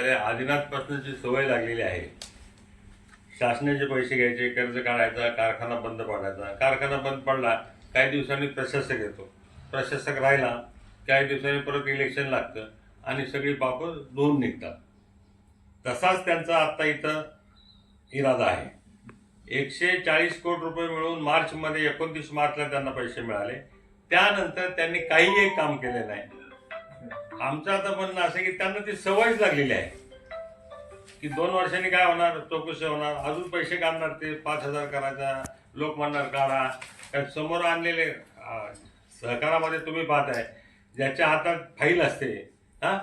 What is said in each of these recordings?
तर आदिनाथपासूनची सवय लागलेली आहे. शासनाचे पैसे घ्यायचे कर्ज काढायचा कारखाना बंद पडायचा. कारखाना बंद पडला काही दिवसांनी प्रशासक येतो. प्रशासक राहिला काही दिवसांनी परत इलेक्शन लागतं आणि सगळी पापं धुवून निघतात. तसाच त्यांचा आत्ता इथं इरादा आहे. एकशे चाळीस कोटी रुपये मिळून मार्चमध्ये एकोणतीस मार्चला त्यांना पैसे मिळाले. त्यानंतर त्यांनी काहीही काम केले नाही. आमचं आता म्हणणं असं की त्यांना ती सवयच लागलेली आहे. की दोन वर्षांनी काय होणार? चौकशी होणार. अजून पैसे काढणार ते. पाच हजार करायचा. लोक म्हणणार काढा. कारण समोर आणलेले सहकारामध्ये तुम्ही पाहताय ज्याच्या हातात फाईल असते हा?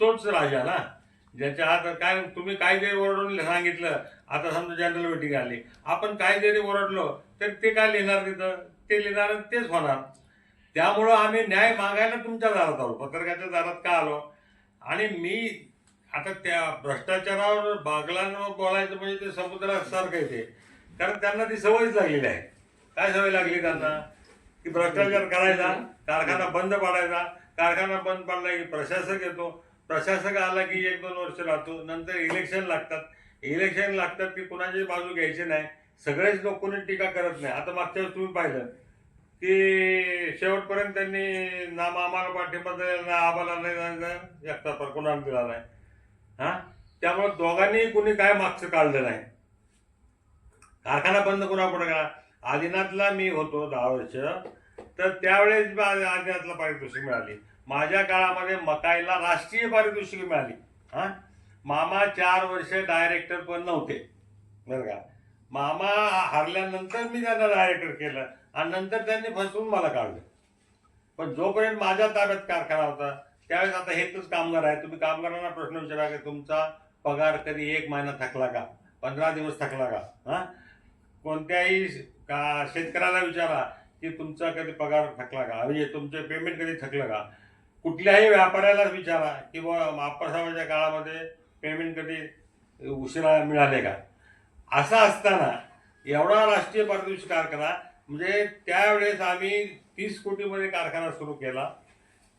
तोच राजा ना? ज्याच्या हातात काय तुम्ही काय जरी ओरडून सांगितलं आता समजा जनरल मिटिंग आली आपण काय जरी ओरडलो तर ते काय लिहिणार तिथं? ते लिहिणार आणि तेच होणार. त्यामुळं आम्ही न्याय मागायला तुमच्या दारात आलो. पत्रकाच्या दारात का आलो? आणि मी आता त्या भ्रष्टाचारावर बागलांवर बोलायचं म्हणजे ते समुद्रासारखं येते कारण त्यांना ती सवयच लागलेली आहे. काय सवय लागली त्यांना? की भ्रष्टाचार करायचा कारखाना बंद पाडायचा. कारखाना बंद पाडला की प्रशासक येतो. प्रशासक आला की एक दोन वर्ष राहतो. नंतर इलेक्शन लागतात. इलेक्शन लागतात की कुणाची बाजू घ्यायची नाही. सगळेच लोक कोणी टीका करत नाही. आता मागच्या वेळेस तुम्ही पाहिलं. की शेवटपर्यंत त्यांनी ना मामाला पाठिंबा दिला ना आम्हाला नाही एकटा पर कोणाला दिला नाही. हा? त्यामुळे दोघांनी कुणी काय मागचं काढलं नाही. कारखाना बंद कोणा पुढे का? आदिनाथला मी होतो दहा वर्ष तर त्यावेळेस आदिनाथला पारितोषिक मिळाली. माझ्या काळामध्ये मकाईला राष्ट्रीय पारितोषिक मिळाली. हा? मामा चार वर्ष डायरेक्टर पण नव्हते. बरं का? मामा हारल्यानंतर मी त्यांना डायरेक्टर केलं. आणि नंतर त्यांनी फसवून मला काढलं. पण जोपर्यंत माझ्या ताब्यात कारखाना होता त्यावेळेस आता हेच कामगार आहे. तुम्ही कामगारांना प्रश्न विचारा की तुमचा पगार कधी एक महिना थकला का? पंधरा दिवस थकला का? हा? कोणत्याही का शेतकऱ्याला विचारा की तुमचा कधी पगार थकला का? म्हणजे तुमचे पेमेंट कधी थकलं का? कुठल्याही व्यापाऱ्याला विचारा की बुवा काळामध्ये पेमेंट कधी उशिरा मिळाले का? असं असताना एवढा राष्ट्रीय पारितोषिक कारखाना म्हणजे त्यावेळेस आम्ही तीस कोटीमध्ये कारखाना सुरू केला.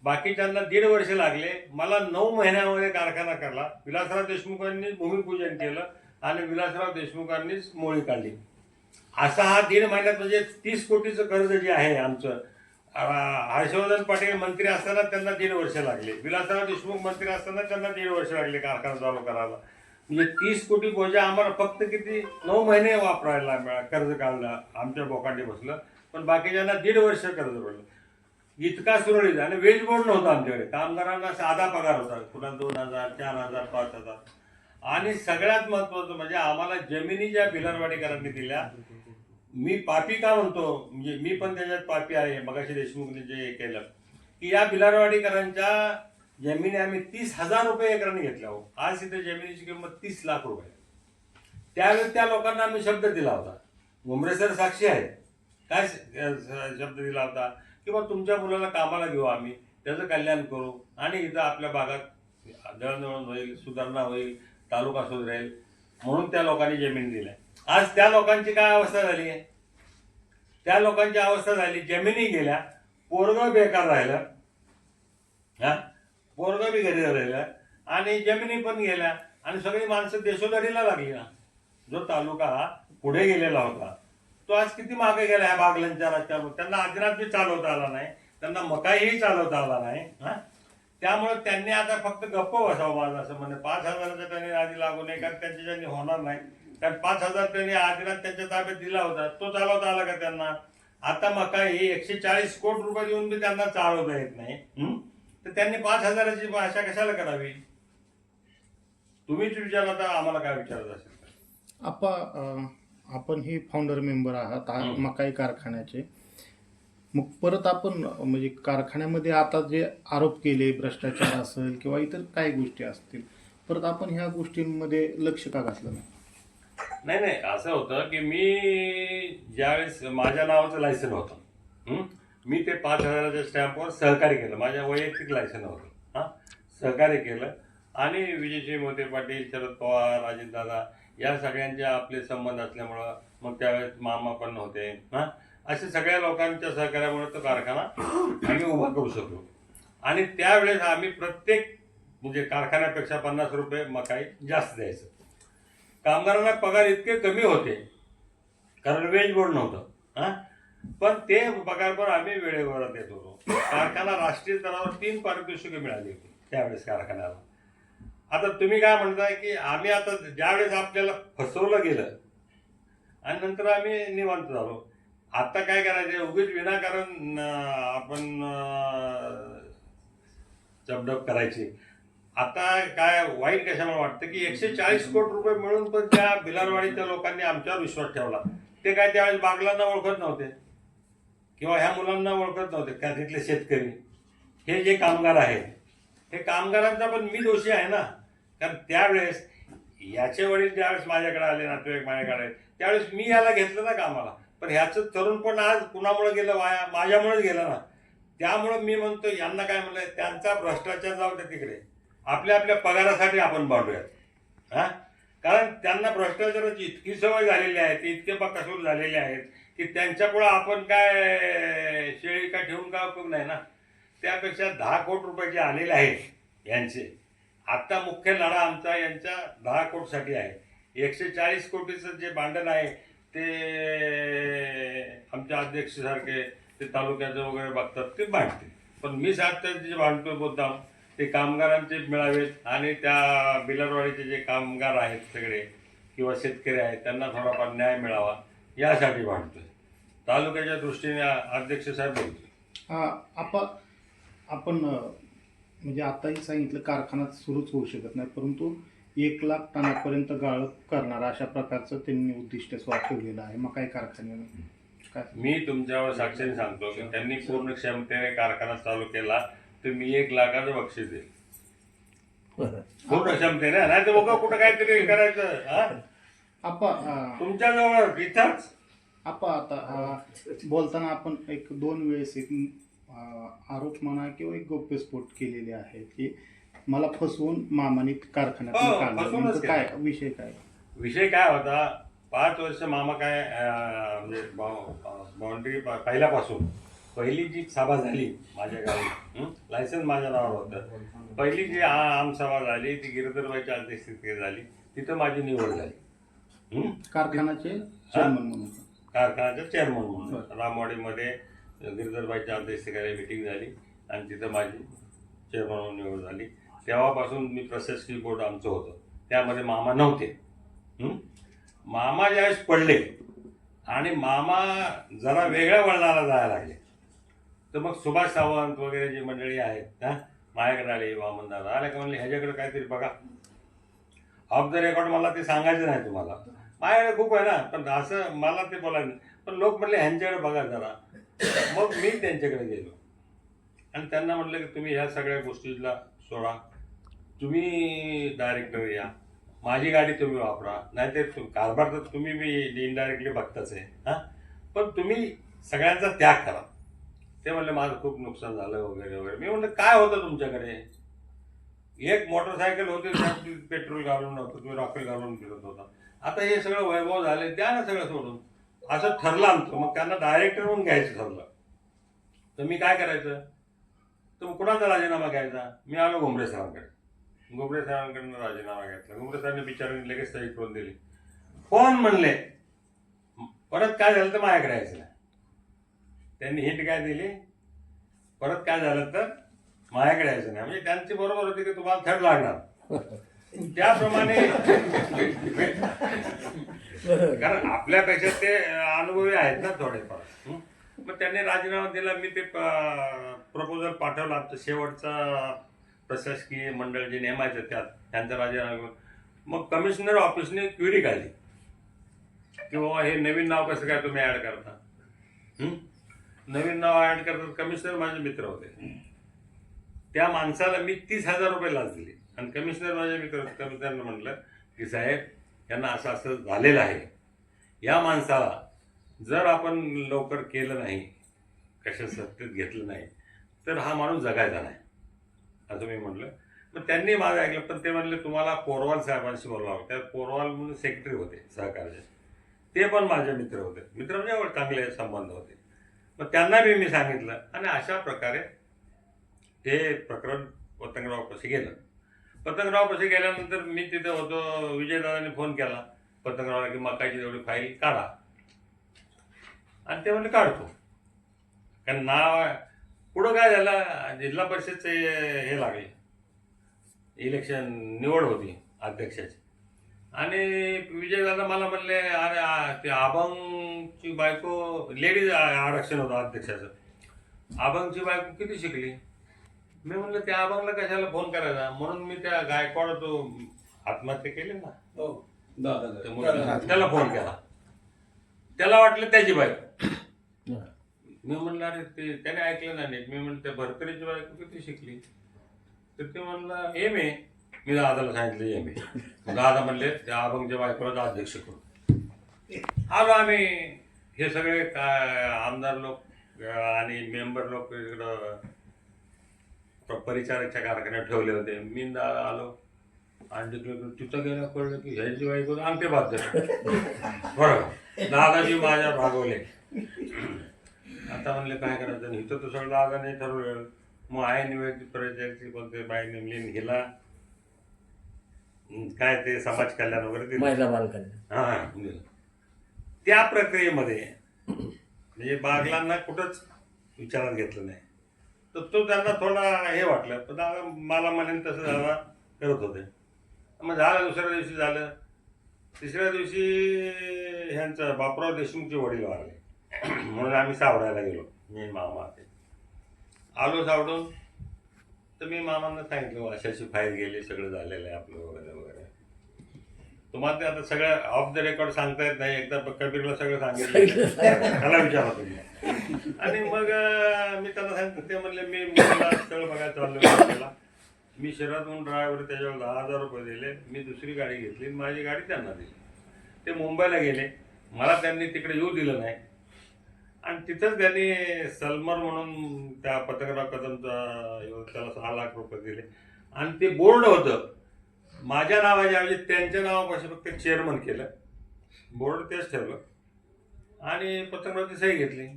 बाकीच्यांना दीड वर्ष लागले. मला नऊ महिन्यामध्ये कारखाना करला. विलासराव देशमुखांनी भूमिपूजन केलं आणि विलासराव देशमुखांनीच मोळी काढली. असा हा दीड महिन्यात म्हणजे तीस कोटीचं कर्ज जे आहे आमचं हर्षवर्धन पाटील मंत्री असताना त्यांना दीड वर्ष लागले. विलासराव देशमुख मंत्री असताना त्यांना दीड वर्ष लागले कारखाना चालू करायला. म्हणजे तीस कोटी बोजा आम्हाला फक्त किती? नऊ महिने वापरायला मिळा कर्ज काढलं आमच्या बोकांडी बसलं. पण बाकीच्यांना दीड वर्ष कर्ज पडलं. इतका सुरळीत आणि वेज बोर्ड नव्हतं आमच्याकडे. कामगारांना साधा पगार होता. कुणाला दोन हजार चार हजार पाच हजार. आणि सगळ्यात महत्वाचं म्हणजे आम्हाला जमिनी ज्या भिलारवाडीकरांनी दिल्या. मी पापी का म्हणतो? म्हणजे मी पण त्याच्यात पापी आहे. मगाशी देशमुखने जे हे केलं. की या भिलारवाडीकरांच्या जमिनी आम्ही तीस हजार रुपये एकराने घेतल्या हो. आज इथे जमिनीची किंमत तीस लाख रुपये. त्यावेळेस त्या लोकांना आम्ही शब्द दिला होता. मुंबरे सर साक्षी आहे. काय शब्द दिला होता? की तुमच्या मुलाला कामाला घेऊ आम्ही. त्याचं कल्याण करू. आणि इथं आपल्या भागात दळणवळण होईल सुधारणा होईल तालुका सुधारेल. म्हणून त्या लोकांनी जमीन दिल्या आज त्या लोकांची काय अवस्था झाली? आहे त्या लोकांची अवस्था झाली जमिनी गेल्या पोरग बेकार राहिलं. हा? पोरग बी घरी राहिल्या आणि जमिनी पण गेल्या आणि सगळी माणसं देशोधडीला लागली ना. जो तालुका पुढे गेलेला होता. तो आज किती मागे गेला ह्या बागलांच्या राज्यावर त्यांना आदिनाथ बी चालवता आला नाही. त्यांना मकाईही चालवता आला नाही हा? त्यामुळे त्यांनी आता फक्त गप्प बसावं माझं असं म्हणजे पाच हजाराचा त्यांनी आधी लागू नये कारण त्यांच्याच्यानी होणार नाही. कारण पाच हजार त्यांनी आदिनाथ त्यांच्या ताब्यात दिला होता. तो चालवता आला का त्यांना? आता मकाई एकशे चाळीस कोटी रुपये देऊन बी त्यांना चालवता येत नाही तर त्यांनी पाच हजाराची भाषा कशाला करावी तुम्हीच विचारला तर आम्हाला काय विचारत असेल. आपा अं, आपण हे फाउंडर मेंबर आहात आ-. मकाई कारखान्याचे मग परत आपण अं, म्हणजे कारखान्यामध्ये आता जे आरोप केले भ्रष्टाचार असेल किंवा इतर काही गोष्टी असतील परत आपण ह्या गोष्टींमध्ये लक्ष का घातलं नाही नाही नाही असं होतं की मी ज्यावेळेस माझ्या नावाचं लायसन होतं हं? मी ते पाच हजाराच्या स्टॅम्पवर सहकार्य केलं. माझ्या वैयक्तिक लायसन होतं. हां? सहकार्य केलं. आणि विजयजी मोते पाटील शरद पवार अजितदादा या सगळ्यांचे आपले संबंध असल्यामुळं मग त्यावेळेस मामा पण नव्हते. हां? असे सगळ्या लोकांच्या सहकार्यामुळे तो कारखाना आम्ही उभा करू शकलो. आणि त्यावेळेस आम्ही प्रत्येक म्हणजे कारखान्यापेक्षा पन्नास रुपये मकाई जास्त द्यायचं. कामगारांना पगार इतके कमी होते. कारण वेज बोर्ड नव्हतं. हां? पण ते पगार आम्ही वेळेवर देत होतो. कारखाना राष्ट्रीय स्तरावर तीन पारितोषिके मिळाली होती त्यावेळेस कारखान्याला आता तुम्ही काय म्हणताय की आम्ही आता ज्यावेळेस आपल्याला फसवलं गेलं आणि नंतर आम्ही निवांत झालो. आता काय करायचं उगीच विनाकारण आपण चपडप करायची. आता काय वाईट कशामुळे वाटतं की एकशे चाळीस कोटी रुपये मिळून पण त्या बिलारवाडीच्या लोकांनी आमच्यावर विश्वास ठेवला. ते काय त्यावेळेस बागलांना ओळखत नव्हते. किंवा ह्या मुलांना ओळखत नव्हते का तिथले शेतकरी. हे जे कामगार आहेत हे कामगारांचा पण मी दोषी आहे ना. कारण त्यावेळेस याचे वडील ज्यावेळेस माझ्याकडे आले नातेवाईक माझ्याकडे आले, त्यावेळेस मी याला घेतलं ना कामाला. पण ह्याचं तरुण पण आज कुणामुळे गेलं वाया? माझ्यामुळेच गेलं ना. त्यामुळं मी म्हणतो यांना काय म्हणलंय त्यांचा भ्रष्टाचार जाऊ द्या तिकडे. आपल्या आपल्या पगारासाठी आपण बांधूयात हां? कारण त्यांना भ्रष्टाचाराची इतकी सवय झालेली आहे ते इतके बकासूर झालेले आहेत. की त्यांच्यापुढं आपण काय शेळी का ठेवून काय उपयोग नाही ना? त्यापेक्षा दहा कोट रुपयाचे आलेले आहेत यांचे. आत्ता मुख्य लढा आमचा यांच्या दहा कोटसाठी आहे. एकशे चाळीस कोटीचं जे भांडण आहे ते आमच्या अध्यक्षसारखे ते तालुक्याचं वगैरे बघतात ते भांडते. पण मी साधतात जे भांडतोय मुद्दाम ते कामगारांचे मिळावेत आणि त्या बिलरवाडीचे जे कामगार आहेत सगळे किंवा शेतकरी आहेत त्यांना थोडाफार न्याय मिळावा यासाठी भांडतोय. तालुक्याच्या दृष्टीने अध्यक्ष साहेब बोलतोय हा, आपण आपण म्हणजे आताही सांगितलं कारखाना सुरूच होऊ शकत नाही परंतु एक लाख टनापर्यंत गाळप करणार अशा प्रकारचं त्यांनी उद्दिष्ट स्व ठेवलेलं आहे. मग काय कारखान्याने काय? मी तुमच्यावर साक्षीने सांगतो की त्यांनी पूर्ण क्षमतेने कारखाना चालू केला तर मी एक लाखाचं बक्षीस देईल. पूर्ण क्षमतेने नाही तर बघा कुठं काहीतरी करायचं हा? आपा अं, तुमच्याजवळ इथंच. आपा आता बोलताना आपण एक दोन वेळेस एक आरोप म्हणा किंवा एक गौप्यस्फोट केलेले आहेत की मला फसवून मामाने कारखान्यात हो, फसवूनच केलं. काय विषय काय? विषय काय होता पाच वर्ष मामा काय अं, म्हणजे बाउंड्री पहिल्यापासून पहिली जी सभा झाली माझ्या गावी लायसन्स माझ्या नावावर होतं. पहिली जी आ- आमसभा झाली ती गिरधरबाईच्या अध्यक्षतेत झाली तिथं माझी निवड झाली. हं? कारखान्याचे चेअरमन म्हणून. कारखान्याचा चेअरमन म्हणून रामवाडीमध्ये गिरधरबाईच्या अध्यक्षतेखाली मिटिंग झाली आणि तिथं माझी चेअरमन म्हणून निवड झाली. तेव्हापासून मी प्रशासकीय बोर्ड आमचं होतं. त्यामध्ये मामा नव्हते. हं? मामा ज्यावेळेस पडले आणि मामा जरा वेगळ्या वळणाला जायला लागले. तर मग सुभाष सावंत वगैरे जी मंडळी आहेत ना माझ्याकडे आले वामन दादा आले का म्हणले ह्याच्याकडे काहीतरी बघा. ऑफ द रेकॉर्ड मला ते सांगायचं नाही तुम्हाला. माझ्याकडे खूप आहे ना पण असं मला ते बोलायचं नाही. पण लोक म्हणले ह्यांच्याकडे बघा जरा. मग मी त्यांच्याकडे गेलो. आणि त्यांना म्हटलं की तुम्ही ह्या सगळ्या गोष्टीला सोडा. तुम्ही डायरेक्टर या. माझी गाडी तुम्ही वापरा. नाहीतर कारभार तर तुम्ही मी इनडायरेक्टली बघताच आहे. हां? पण तुम्ही सगळ्यांचा त्याग करा. ते म्हणले माझं खूप नुकसान झालं वगैरे वगैरे. मी म्हणलं काय होतं तुमच्याकडे? एक मोटरसायकल होती त्यात पेट्रोल घालून नव्हतं तुम्ही रॉकेल घालून फिरत होता. आता हे सगळं वैभव झाले द्या ना सगळं सोडून. असं ठरलं आमचं. मग त्यांना डायरेक्टर म्हणून घ्यायचं ठरलं. तर मी काय करायचं? तर मग कुणाचा राजीनामा घ्यायचा? मी आलो घुमरे साहेबांकडे. घुमरे साहेबांकडनं राजीनामा घेतला. घुमरे साहेबांनी बिचारांनी लगेच सही करून दिली. कोण म्हणले? परत काय झालं तर माझ्याकडे यायचं नाही. त्यांनी हिंट काय दिली? परत काय झालं तर माझ्याकडे यायचं नाही. म्हणजे त्यांची बरोबर होती की तुम्हाला थर्ड लागणार. त्याप्रमाणे कारण आपल्यापेक्षा ते अनुभवी आहेत ना थोडेफार? मग त्यांनी राजीनामा दिला मी ते प्रपोजल पाठवलं आमचं शेवटचा प्रशासकीय मंडळ जे नेमायचं त्यात त्यांचा राजीनामा मग कमिशनर ऑफिसने क्युरी काढली. की बाबा हे नवीन नाव कसं काय तुम्ही ऍड करता? नवीन नाव ऍड करतात कमिशनर माझे मित्र होते. त्या माणसाला मी तीस हजार रुपये लाच दिली. आणि कमिशनर म्हणजे माझे मित्र कमिशनरनं म्हटलं की साहेब यांना असं असं झालेलं आहे. या माणसाला जर आपण लवकर केलं नाही कशा सत्तेत घेतलं नाही तर हा माणूस जगायचा नाही. असं मी म्हटलं. मग त्यांनी माझं ऐकलं पण ते म्हणले तुम्हाला पोरवाल साहेबांशी बोलावं त्या पोरवाल म्हणून सेक्रेटरी होते सहकार्याचे ते पण माझे मित्र होते. मित्र म्हणजे चांगले संबंध होते. मग त्यांना बी मी सांगितलं. आणि अशा प्रकारे ते प्रकरण पतंगराव गेलं? पतंगरावपाशी गेल्यानंतर मी तिथे होतो विजयदादांनी फोन केला. पतंगरावला की मकाची तेवढी फाईल काढा. आणि ते म्हणजे काढतो. कारण नाव पुढं काय झालं जिल्हा परिषदचे हे लागले. इलेक्शन निवड होती अध्यक्षाची. आणि विजयदादा मला म्हणले अरे ते अभंगची बायको लेडीज आरक्षण होतं अध्यक्षाचं. अभंगची बायको किती शिकली? मी म्हणलं त्या आबांगला कशाला फोन करायचा? म्हणून मी त्या गायकवाड तो आत्महत्या केली ना. हो. दादा त्या मुलीला. त्याला फोन केला. त्याला वाटलं त्याची बायको. मी म्हणलं अरे ते त्याने ऐकलं ना नीट. मी म्हणलं त्या भरतरीची बायको किती शिकली? तर ते म्हणलं एम ए. मी दादाला सांगितलं एम ए. दादा म्हणले त्या अभंगच्या बायकोला अध्यक्ष करू. आलो आम्ही. हे सगळे काय आमदार लोक आणि मेंबर लोक इकडं प- परिचारकच्या कारखान्यात ठेवले होते. मी दा आलो. आणि तिकडे तिथं गेलं कळलं की ह्याची बायको अंगठे बात बरोबर. दादाजी माझ्या भागवले. आता म्हणले काय करायचं? आणि इथं तर सगळं दादाने ठरवलं मग आहे निवेदित परिचयाची कोणते बाई नेमली आणि हिला हं, काय ते समाज कल्याण वगैरे दिलं. महिला बालकल्याण हा दिलं. त्या प्रक्रियेमध्ये म्हणजे बागलांना कुठंच विचारात घेतलं नाही. तर तो त्यांना थोडा हे वाटलं. पण दादा मला म्हणेन तसं दादा करत होते. मग झालं दुसऱ्या दिवशी झालं. तिसऱ्या दिवशी ह्यांचं बापराव देशमुखचे वडील वारले. म्हणून आम्ही सावडायला गेलो मी मामा ते. आलो सावडून तर मी मामांना सांगितलं "हो, अशी अशी फाईल गेली सगळं झालेलं आहे आपलं वगैरे वगैरे. तुम्हाला ते आता सगळं ऑफ द रेकॉर्ड सांगता येत नाही. एकदा कबीरला सगळं सांगितलं. त्याला विचारा तुम्ही. आणि मग मी त्यांना सांगितलं ते म्हणले मी मुलाला स्थळ बघायला चाललो मुंबईला. मी शहरातून ड्रायव्हर त्याच्यावर दहा हजार रुपये दिले. मी दुसरी गाडी घेतली. माझी गाडी त्यांना दिली. ते मुंबईला गेले. मला त्यांनी तिकडे येऊ दिलं नाही. आणि तिथंच त्यांनी सलमर म्हणून त्या पत्रकार कदमचा त्याला सहा लाख रुपये दिले. आणि ते बोर्ड होतं. माझ्या नावाच्या त्यांच्या नावापाशी फक्त चेअरमन केलं. बोर्ड तेच ठेवलं. आणि पत्रकाराची सही घेतली.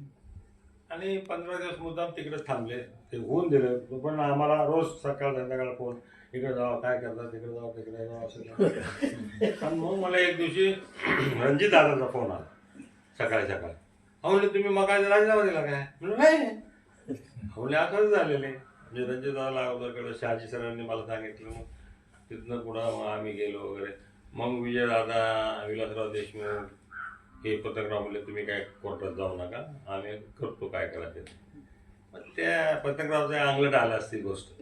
आणि पंधरा दिवस मुद्दाम तिकडेच थांबले. ते होऊन दिलं. पण आम्हाला रोज सकाळ संध्याकाळ फोन इकडे जावा काय करता तिकडे जावा तिकडे जावं असं पण मग मला एक दिवशी रणजित दादाचा फोन आला. सकाळी सकाळी. म्हणले तुम्ही मग काय राजीनामा दिला काय? म्हणलं नाही. म्हणले असंच झालेलं. आहे म्हणजे रणजित दादाला अगोदरकडे शहाजी सरांनी मला सांगितलं मग. तिथनं पुढं मग आम्ही गेलो वगैरे. मग विजयदादा विलासराव देशमुख हे पत्रकार म्हणले तुम्ही काय कोर्टात जाऊ नका आम्ही करतो काय करायचं ते. मग त्या पत्रकाराचं अंगलट आलं असती गोष्ट.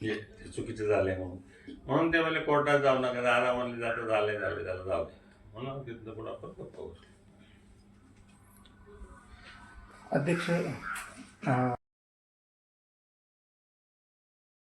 ते चुकीचं झालंय म्हणून. म्हणून ते म्हणले कोर्टात जाऊ नका. दादा म्हणले जाता झाले झाले झालं जाऊ दे. म्हणून तिथनं पुढं आपण करतो अध्यक्ष